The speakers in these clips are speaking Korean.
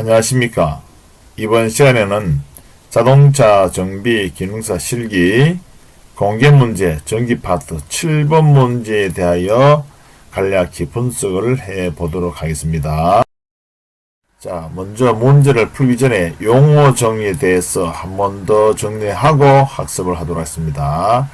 안녕하십니까. 이번 시간에는 자동차 정비 기능사 실기 공개 문제 전기 파트 7번 문제에 대하여 간략히 분석을 해 보도록 하겠습니다. 자, 먼저 문제를 풀기 전에 용어 정리에 대해서 한 번 더 정리하고 학습을 하도록 하겠습니다.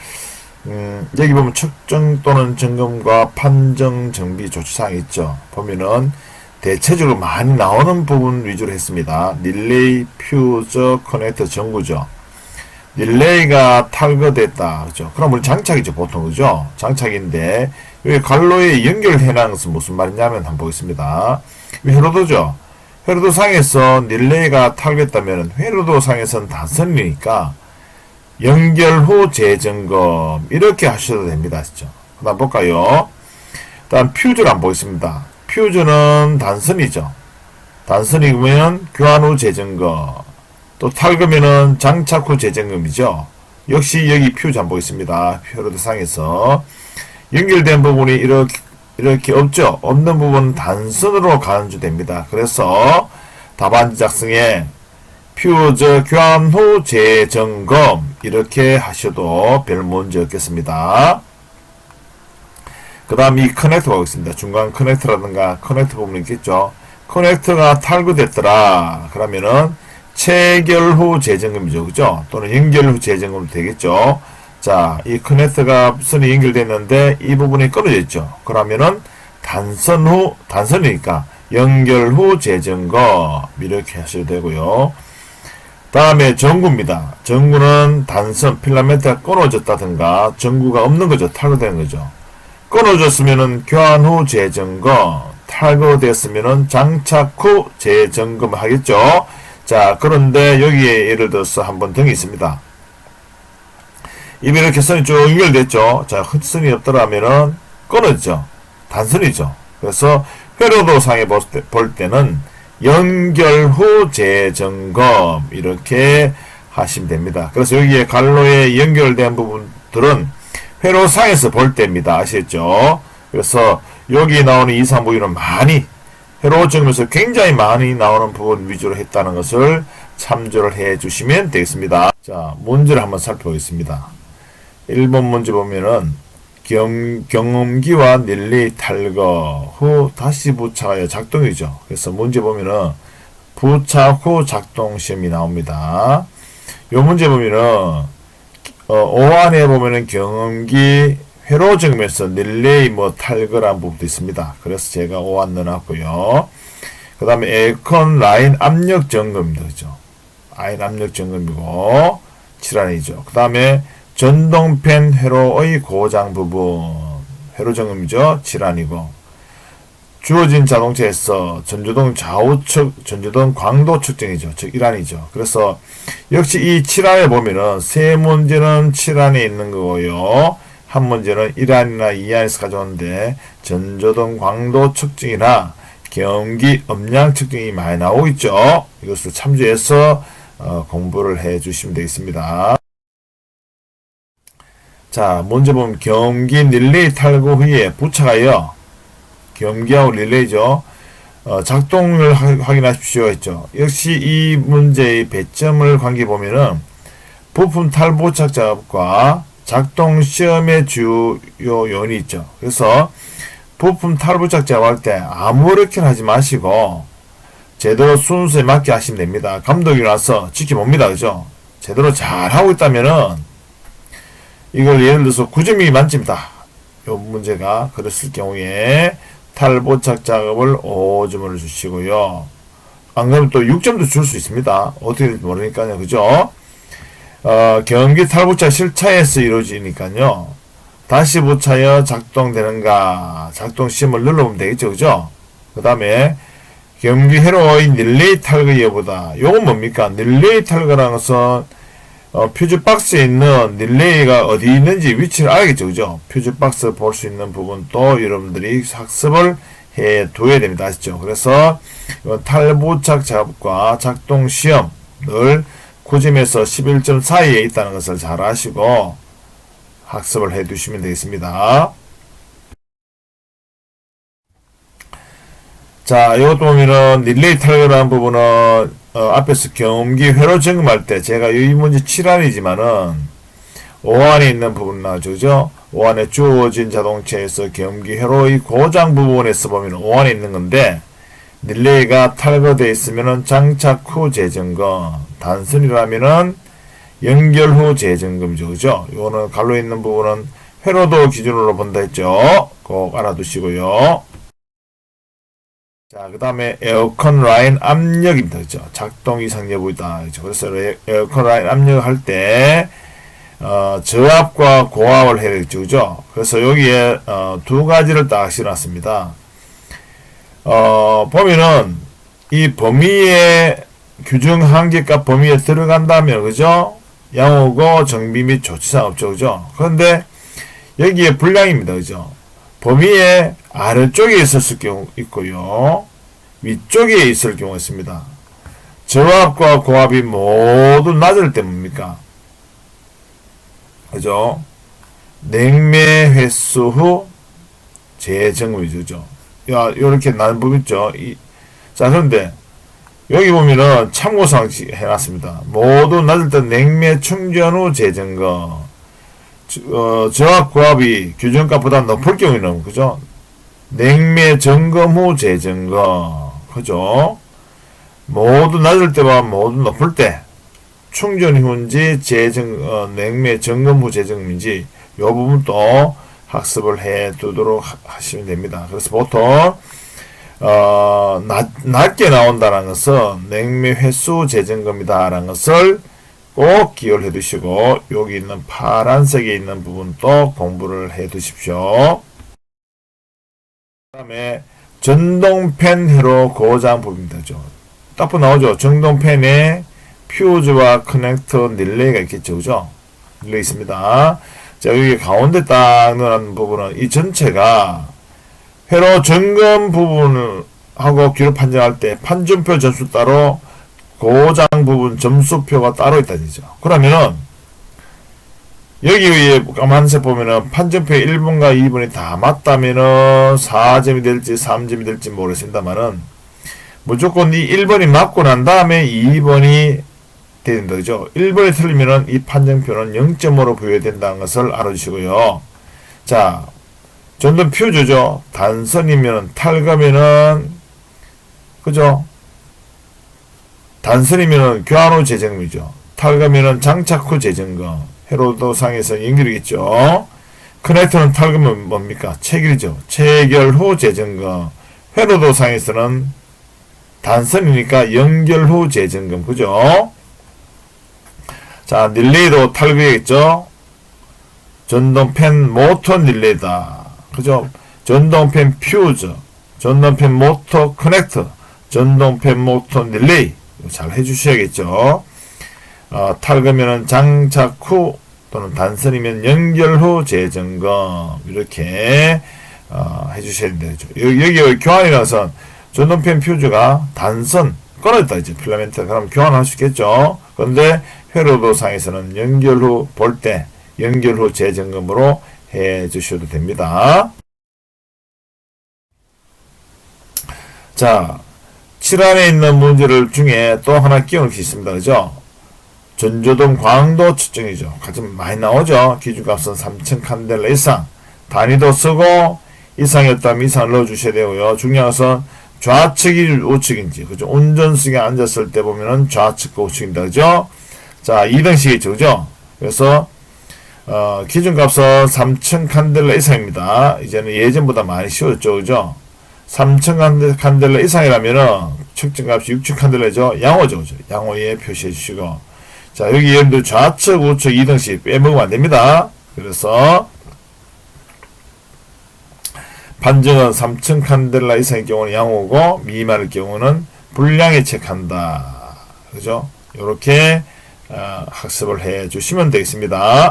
음, 여기 보면 측정 또는 점검과 판정 정비 조치사항 있죠. 보면은 대체적으로 많이 나오는 부분 위주로 했습니다. 릴레이, 퓨저, 커넥터, 전구죠. 릴레이가 탈거됐다. 그죠? 그럼 우리 장착이죠, 보통. 그죠? 장착인데, 여기 갈로에 연결해놓은 것은 무슨 말이냐면 한번 보겠습니다. 회로도죠. 회로도 상에서 릴레이가 탈거했다면 회로도 상에서는 단선이니까 연결 후 재점검 이렇게 하셔도 됩니다. 그죠? 그 다음 볼까요? 다음 퓨즈를 한번 보겠습니다. 퓨즈는 단선이죠. 단선이면 교환 후 재점검. 또 탈거면은 장착 후 재점검이죠. 역시 여기 퓨즈 한번 보겠습니다. 퓨로드 상에서 연결된 부분이 이렇게 이렇게 없죠. 없는 부분은 단선으로 간주됩니다. 그래서 답안지 작성에 퓨즈 교환 후 재점검 이렇게 하셔도 별 문제 없겠습니다. 그 다음 이 커넥터 보겠습니다. 중간 커넥터라든가 커넥터 부분 있겠죠. 커넥터가 탈거됐더라. 그러면은 체결 후 재점검이죠. 그죠? 또는 연결 후 재점검 되겠죠. 자, 이 커넥터가 선이 연결됐는데 이 부분이 끊어져 있죠. 그러면은 단선 후, 단선이니까 연결 후 재점검 이렇게 하셔도 되고요. 다음에 전구입니다. 전구는 단선 필라멘트가 끊어졌다든가 전구가 없는 거죠. 탈거된 거죠. 끊어졌으면은 교환 후 재점검, 탈거됐으면은 장착 후 재점검 하겠죠. 자, 그런데 여기에 예를 들어서 한번 등이 있습니다. 이미 이렇게 선이 쭉 연결됐죠. 자, 흡선이 없더라면은 끊어지죠. 단선이죠. 그래서 회로도 상에 볼, 때, 볼 때는 연결 후 재점검 이렇게 하시면 됩니다. 그래서 여기에 갈로에 연결된 부분들은 회로상에서 볼 때입니다. 아시겠죠? 그래서 여기 나오는 이상 부위는 많이 회로 점에서 굉장히 많이 나오는 부분 위주로 했다는 것을 참조를 해 주시면 되겠습니다. 자, 문제를 한번 살펴보겠습니다. 1번 문제 보면은 경, 경험기와 닐리 탈거 후 다시 부착하여 작동이죠. 그래서 문제 보면은 부착 후 작동 시험이 나옵니다. 요 문제 보면은 어, 오안에 보면은 경험기 회로 증면서 릴레이 뭐 탈거란 부분도 있습니다. 그래서 제가 오안 넣어놨고요. 그 다음에 에어컨 라인 압력 점검입니다. 그죠? 라인 압력 점검이고, 칠안이죠. 그 다음에 전동팬 회로의 고장 부분, 회로 점검이죠. 질환이고, 주어진 자동차에서 전조등 좌우측, 전조등 광도 측정이죠. 즉, 1안이죠. 그래서, 역시 이 7안에 보면은, 세 문제는 7안에 있는 거고요. 한 문제는 1안이나 2안에서 가져오는데, 전조등 광도 측정이나 경기 음량 측정이 많이 나오고 있죠. 이것을 참조해서, 어, 공부를 해 주시면 되겠습니다. 자, 먼저 보면 경기 릴레이 탈거 후에 부착하여 경기하고 릴레이죠. 어, 작동을 하, 확인하십시오 했죠. 역시 이 문제의 배점을 관계 보면은 부품 탈부착 작업과 작동 시험의 주요 요인이 있죠. 그래서 부품 탈부착 작업할 때 아무렇게나 하지 마시고 제대로 순서에 맞게 하시면 됩니다. 감독이 나서 지켜봅니다. 그죠? 제대로 잘 하고 있다면은 이걸 예를 들어서 9점이 만점이다. 요 문제가 그랬을 경우에 탈부착 작업을 5점을 주시고요. 안 그러면 또 6점도 줄 수 있습니다. 어떻게 될지 모르니까요. 그죠? 어, 경기 탈부착 실차에서 이루어지니까요. 다시 부차여 작동되는가 작동 시험을 눌러보면 되겠죠. 그죠? 그 다음에 경기 회로의 닐레이 탈거 여부다. 요건 뭡니까? 닐레이 탈거라는 것은 어, 퓨즈 박스에 있는 릴레이가 어디 있는지 위치를 알겠죠, 그죠? 퓨즈 박스 볼 수 있는 부분도 여러분들이 학습을 해 둬야 됩니다. 아시죠? 그래서 탈부착 작업과 작동 시험 늘 9점에서 11점 사이에 있다는 것을 잘 아시고 학습을 해 두시면 되겠습니다. 자, 이것도 보면은 릴레이 탈거라는 부분은 어, 앞에서 경기 회로 점검할 때 제가 이 문제 7안이지만은 5안에 있는 부분 나죠, 그죠? 5안에 주어진 자동차에서 경기 회로의 고장 부분에서 보면 5안에 있는 건데 릴레이가 탈거되어 있으면은 장착 후 재점검, 단순이라면은 연결 후 재점검이죠, 그죠? 이거는 갈로 있는 부분은 회로도 기준으로 본다 했죠. 꼭 알아두시고요. 자, 그 다음에 에어컨 라인 압력입니다. 그죠? 작동 이 상 여부이다. 그죠? 그래서 에어- 에어컨 라인 압력을 할 때, 어, 저압과 고압을 해야 되겠죠. 그죠? 그래서 여기에, 어, 두 가지를 딱 실어놨습니다. 어, 보면은, 이 범위에, 규정 한계값 범위에 들어간다면, 그죠? 양호고 정비 및 조치상 없죠. 그죠? 그런데, 여기에 불량입니다. 그죠? 범위의 아래쪽에 있었을 경우 있고요. 위쪽에 있을 경우 있습니다. 저압과 고압이 모두 낮을 때 뭡니까? 그죠? 냉매 횟수 후 재점검이죠. 그죠? 야, 요렇게 나는 부분 있죠. 이, 자, 그런데 여기 보면은 참고사항 해놨습니다. 모두 낮을 때 냉매 충전 후 재점검. 어, 저압 고압이 규정값보다 높을 경우에는 그죠? 냉매 점검 후 재점검 그죠? 모두 낮을 때와 모두 높을 때 충전 후인지 재점 어, 냉매 점검 후 재점검인지 요 부분도 학습을 해 두도록 하- 하시면 됩니다. 그래서 보통 어, 낮, 낮게 나온다는 것은 냉매 횟수 재점검이다라는 것을 꼭 기억을 해 두시고 여기 있는 파란색에 있는 부분도 공부를 해 두십시오. 그 다음에 전동팬 회로 고장. 딱 보면 나오죠. 전동팬에 퓨즈와 커넥터 릴레이가 있겠죠. 그죠? 릴레이 있습니다. 자, 여기 가운데 딱 넣은 부분은 이 전체가 회로 점검 부분을 하고 기록 판정할 때 판정표 점수 따로 고장 부분 점수표가 따로 있다는 얘기죠. 그러면은 여기 위에 까만색 보면은 판정표 1번과 2번이 다 맞다면은 4점이 될지 3점이 될지 모르겠습니다만은 무조건 이 1번이 맞고 난 다음에 2번이 된다 그죠? 1번이 틀리면은 이 판정표는 0점으로 부여된다는 것을 알아주시고요. 자, 전동 퓨즈죠. 단선이면 탈거면은 그죠? 단선이면은 교환 후 재점검이죠. 탈거면은 장착 후 재점검. 회로도 상에서 연결이겠죠. 커넥터는 탈거면 뭡니까? 체결이죠. 체결 후 재점검. 회로도 상에서는 단선이니까 연결 후 재점검. 그죠? 자, 릴레이도 탈거겠죠? 전동팬 모터 릴레이다. 그죠? 전동팬 퓨즈, 전동팬 모터 커넥터, 전동팬 모터 릴레이. 잘 해주셔야겠죠. 어, 탈거면은 장착 후 또는 단선이면 연결 후 재점검 이렇게 어, 해주셔야 되죠. 여기, 여기 교환이라서 전동팬 퓨즈가 단선 끊어졌다 이제 필라멘트 그럼 교환할 수 있겠죠. 그런데 회로도 상에서는 연결 후 볼 때 연결 후 재점검으로 해 주셔도 됩니다. 자, 7안에 있는 문제를 중에 또 하나 끼워넣을 수 있습니다. 그죠? 전조등 광도 측정이죠. 가장 많이 나오죠. 기준값은 3,000 칸델라 이상. 단위도 쓰고 이상이었다면 이상을 넣어주셔야 되고요. 중요한 것은 좌측이 우측인지, 그죠? 운전석에 앉았을 때 보면은 좌측과 우측입니다. 그죠? 자, 2등식이죠. 그죠? 그래서, 어, 기준값은 3,000 칸델라 이상입니다. 이제는 예전보다 많이 쉬워졌죠. 그죠? 3,000 칸델라 이상이라면은 측정값이 6,000 칸델라죠. 양호죠. 그죠? 양호에 표시해 주시고. 자, 여기 들어 좌측, 우측 2등씩 빼먹으면 안 됩니다. 그래서 판정은 3층 칸델라 이상의 경우는 양호고 미만의 경우는 불량에 체크한다. 그죠? 이렇게 어, 학습을 해 주시면 되겠습니다.